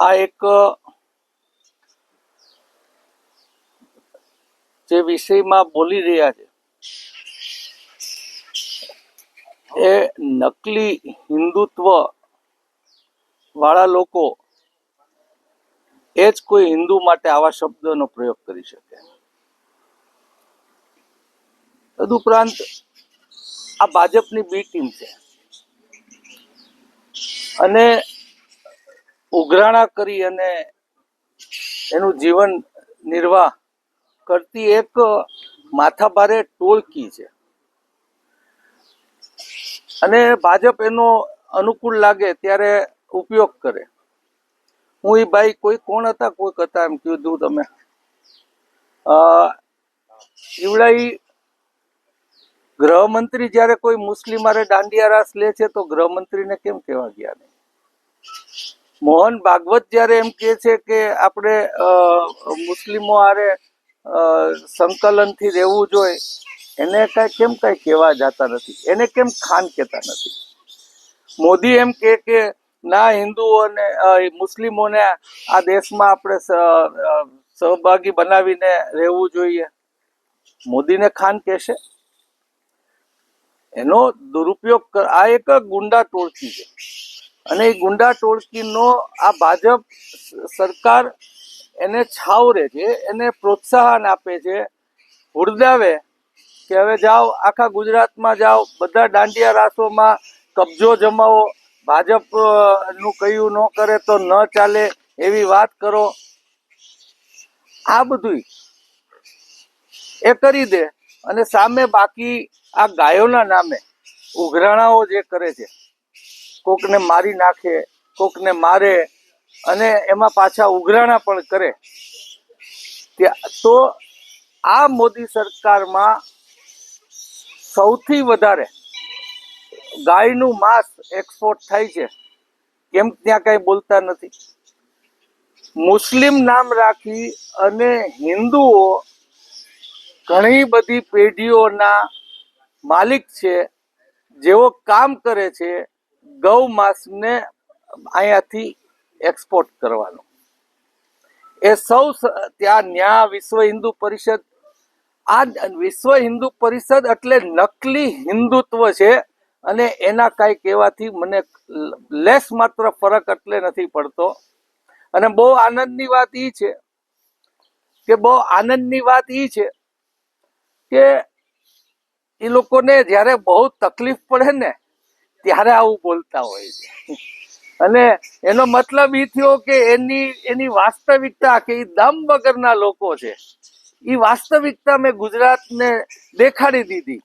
આ એક જે વિષયમાં બોલી રહ્યા છે. એ નકલી હિન્દુત્વ વાળા લોકો એ જ કોઈ હિન્દુ માટે આવા શબ્દનો પ્રયોગ કરી શકે. તદુપરાંત આ ભાજપની બી ટીમ છે. અને ઉઘરાણા કરી અને એનું જીવન નિર્વાહ કરતી એક માથાભારે ટોળકી છે. અને ભાજપ એનો અનુકૂળ લાગે ત્યારે ઉપયોગ કરે. હું એ ભાઈ કોઈ કોણ હતા? કોઈક હતા એમ કીધું તમે? અ, ઈવડા ઈ ગૃહમંત્રી જ્યારે કોઈ મુસ્લિમ મારે દાંડિયા રાસ લે છે તો ગૃહમંત્રીને કેમ કહેવા ગયા નહીં? મોહન ભાગવત જ્યારે એમ કહે છે કે આપણે મુસ્લિમો આરે સંકલનથી રહેવું જોઈએ, એને કાંઈ કેમ કાંઈ કહેવા જતા નથી? એને કેમ ખાન કહેતા નથી? મોદી એમ કહે કે ના હિન્દુઓને મુસ્લિમોને આ દેશમાં આપણે સહભાગી બનાવીને રહેવું જોઈએ. મોદીને ખાન કહેશે? એનો દુરુપયોગ આ એક ગુંડા ટોળકી છે. અને એ ગુંડા ટોળકીનો આ ભાજપ સરકાર એને છાવરે છે, એને પ્રોત્સાહન આપે છે હુરદાવે કે હવે જાઓ, આખા ગુજરાતમાં જાઓ, બધા દાંડિયા રાસોમાં કબજો જમાવો, ભાજપ કહ્યું ન કરે તો ન ચાલે એવી વાત કરો. આ બધું એ કરી દે અને સામે બાકી આ ગાયોના નામે ઉઘરાણાઓ જે કરે છે કોકને મારી નાખે, કોકને મારે અને એમાં પાછા ઉઘરાણા પણ કરે. તો આ મોદી સરકારમાં સૌથી વધારે ગાયનું માંસ એક્સપોર્ટ થાય છે. કેમ ત્યાં કઈ બોલતા નથી. મુસ્લિમ નામ રાખી અને હિન્દુઓ ઘણી બધી પેઢીઓના માલિક છે, જેઓ કામ કરે છે ગૌ માંસને અહીંયાથી એક્સપોર્ટ કરવાનો. એ સૌ ત્યાં ન્યા વિશ્વ હિન્દુ પરિષદ, આ વિશ્વ હિન્દુ પરિષદ એટલે નકલી હિન્દુત્વ છે અને એના કાંઈ કહેવાથી મને લેસ માત્ર ફરક એટલે નથી પડતો. અને બહુ આનંદની વાત એ છે કે બહુ આનંદની વાત એ છે કે એ લોકોને જ્યારે બહુ તકલીફ પડે ને ત્યારે આવું બોલતા હોય છે. અને એનો મતલબ એ થયો કે એની એની વાસ્તવિકતા કે એ દમ વગરના લોકો છે. એ વાસ્તવિકતા મેં ગુજરાતને દેખાડી દીધી.